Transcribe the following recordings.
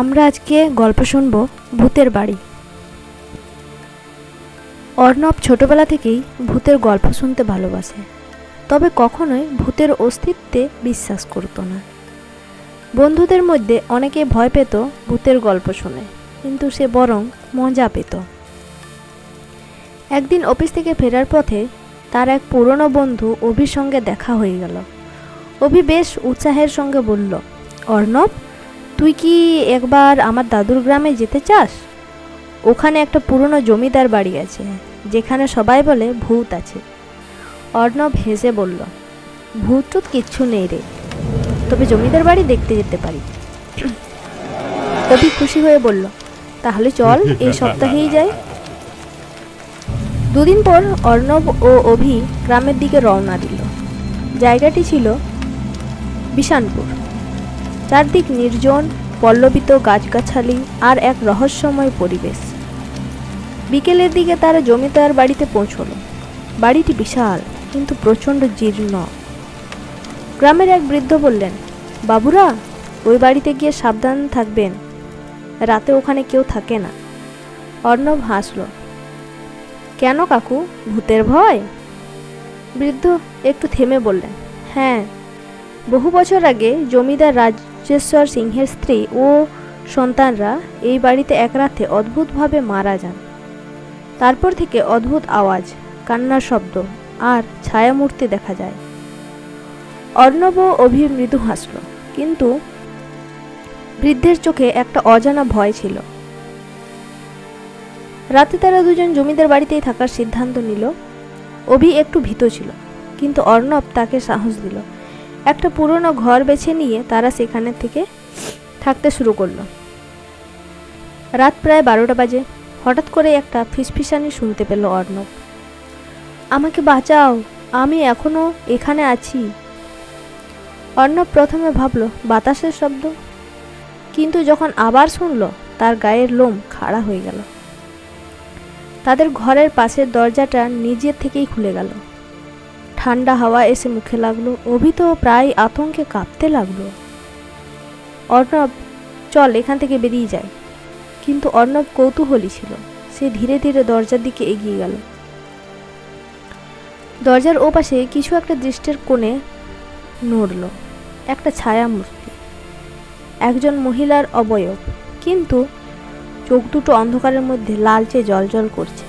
আমরা আজকে গল্প শুনব ভূতের বাড়ি। অর্ণব ছোটবেলা থেকেই ভূতের গল্প শুনতে ভালোবাসে, তবে কখনোই ভূতের অস্তিত্বে বিশ্বাস করতো না। বন্ধুদের মধ্যে অনেকে ভয় পেত ভূতের গল্প শুনে, কিন্তু সে বরং মজা পেত। একদিন অফিস থেকে ফেরার পথে তার এক পুরনো বন্ধু অভির সঙ্গে দেখা হয়ে গেল। অভি বেশ উৎসাহের সঙ্গে বলল, অর্ণব তুই কি একবার আমার দাদুর গ্রামে যেতে চাস? ওখানে একটা পুরনো জমিদার বাড়ি আছে, যেখানে সবাই বলে ভূত আছে। অর্ণব হেসে বলল, ভূত টুত কিচ্ছু নেই রে। তবে জমিদার বাড়ি দেখতে যেতে পারি। অভি খুশি হয়ে বলল, তাহলে চল, এই সপ্তাহেই যাই। দুদিন পর অর্ণব ও অভি গ্রামের দিকে রওনা দিল। জায়গাটি ছিল বিশানপুর। চারদিক নির্জন, পল্লবিত গাছগাছালি আর এক রহস্যময় পরিবেশ। বিকেলের দিকে তারা জমিদার বাড়িতে পৌঁছল। বাড়িটি বিশাল, কিন্তু প্রচণ্ড জীর্ণ। গ্রামের এক বৃদ্ধ বললেন, বাবুরা, ওই বাড়িতে গিয়ে সাবধান থাকবেন। রাতে ওখানে কেউ থাকে না। অর্ণব হাসলো, কেন কাকু, ভূতের ভয়? বৃদ্ধ একটু থেমে বললেন হ্যাঁ বহু বছর আগে জমিদার রাজেশ্বর সিংহের স্ত্রী ও সন্তানরা এই বাড়িতে এক রাতে অদ্ভুতভাবে মারা যান। তারপর থেকে অদ্ভুত আওয়াজ, কান্নার শব্দ আর ছায়ামূর্তি দেখা যায়। অর্ণব ও অভি মৃদু হাসল, কিন্তু বৃদ্ধের চোখে একটা অজানা ভয় ছিল। রাতে তারা দুজন জমিদার বাড়িতেই থাকার সিদ্ধান্ত নিল। অভি একটু ভীত ছিল, কিন্তু অর্ণব তাকে সাহস দিল। একটা পুরনো ঘর বেছে নিয়ে তারা সেখানে থেকে থাকতে শুরু করল। রাত প্রায় বারোটা বাজে। হঠাৎ করে একটা ফিসফিসানি শুনতে পেল অর্ণব। আমাকে বাঁচাও, আমি এখনও এখানে আছি। অর্ণব প্রথমে ভাবল, বাতাসের শব্দ। কিন্তু যখন আবার শুনলো, তার গায়ের লোম খাড়া হয়ে গেল। তাদের ঘরের পাশের দরজাটা নিজের থেকেই খুলে গেল। ঠান্ডা হাওয়া এসে মুখে লাগল। অভি তো প্রায় আতঙ্কে কাঁপতে লাগল। অর্ণব, চল এখান থেকে বেরিয়ে যায় কিন্তু অর্ণব কৌতূহলী ছিল। সে ধীরে ধীরে দরজার দিকে এগিয়ে গেল। দরজার ওপাশে কিছু একটা দৃষ্টির কোণে নড়ল। একটা ছায়া মূর্তি একজন মহিলার অবয়ব। কিন্তু চোখ দুটো অন্ধকারের মধ্যে লালচে জলজল করছে।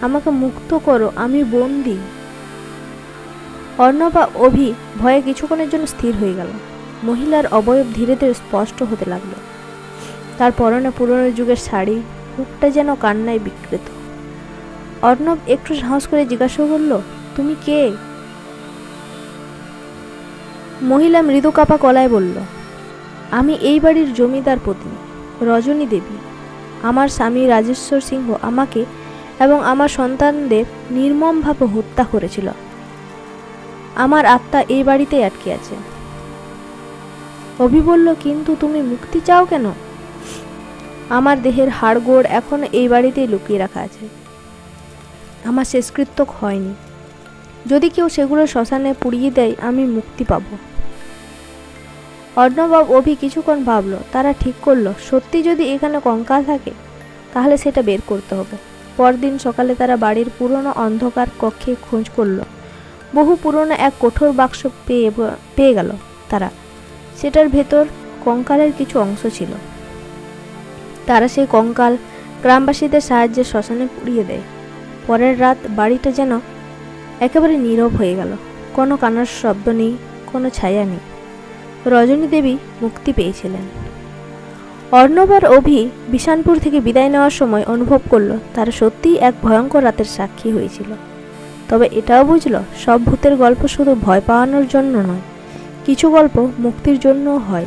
আমাকে মুক্ত করো, আমি বন্দি। অর্ণবা অভি ভয়ে কিছুক্ষণের জন্য স্থির হয়ে গেল। মহিলার অবয়ব ধীরে ধীরে স্পষ্ট হতে লাগল। তার পরনে পুরনো যুগের শাড়ি মুখটা যেন কান্নায় বিকৃত। অর্ণব একটু সাহস করে জিজ্ঞাসা করল, তুমি কে? মহিলা মৃদু কাপা কলায় বলল, আমি এই বাড়ির জমিদার পত্নী, রজনী দেবী। আমার স্বামী রাজেশ্বর সিংহ আমাকে এবং আমার সন্তানদের নির্মমভাবে হত্যা করেছিল। আমার আত্মা এই বাড়িতেই আটকে আছে। অভি বলল, কিন্তু তুমি মুক্তি চাও কেন? আমার দেহের হাড়গোড় এখন এই বাড়িতেই লুকিয়ে রাখা আছে। আমার শেষকৃত্য হয়নি। যদি কেউ সেগুলো শ্মশানে পুড়িয়ে দেয়, আমি মুক্তি পাব। অর্ণবাব অভি কিছুক্ষণ ভাবলো, তারা ঠিক করল। সত্যি যদি এখানে কঙ্কাল থাকে, তাহলে সেটা বের করতে হবে। পরদিন সকালে তারা বাড়ির পুরনো অন্ধকার কক্ষে খোঁজ করল। বহু পুরনো এক কঠোর বাক্স পেয়ে পেয়ে গেল তারা। সেটার ভেতর কঙ্কালের কিছু অংশ ছিল। তারা সেই কঙ্কাল গ্রামবাসীদের সাহায্যে শ্মশানে পুড়িয়ে দেয়। পরের রাত বাড়িটা যেন একেবারে নীরব হয়ে গেল। কোনো কানার শব্দ নেই, কোনো ছায়া নেই। রজনী দেবী মুক্তি পেয়েছিলেন। অর্ণব আর অভি বিশানপুর থেকে বিদায় নেওয়ার সময় অনুভব করল, তারা সত্যিই এক ভয়ঙ্কর রাতের সাক্ষী হয়েছিল। তবে এটাও বুঝল, সব ভূতের গল্প শুধু ভয় পাওয়ানোর জন্য নয়। কিছু গল্প মুক্তির জন্যও হয়।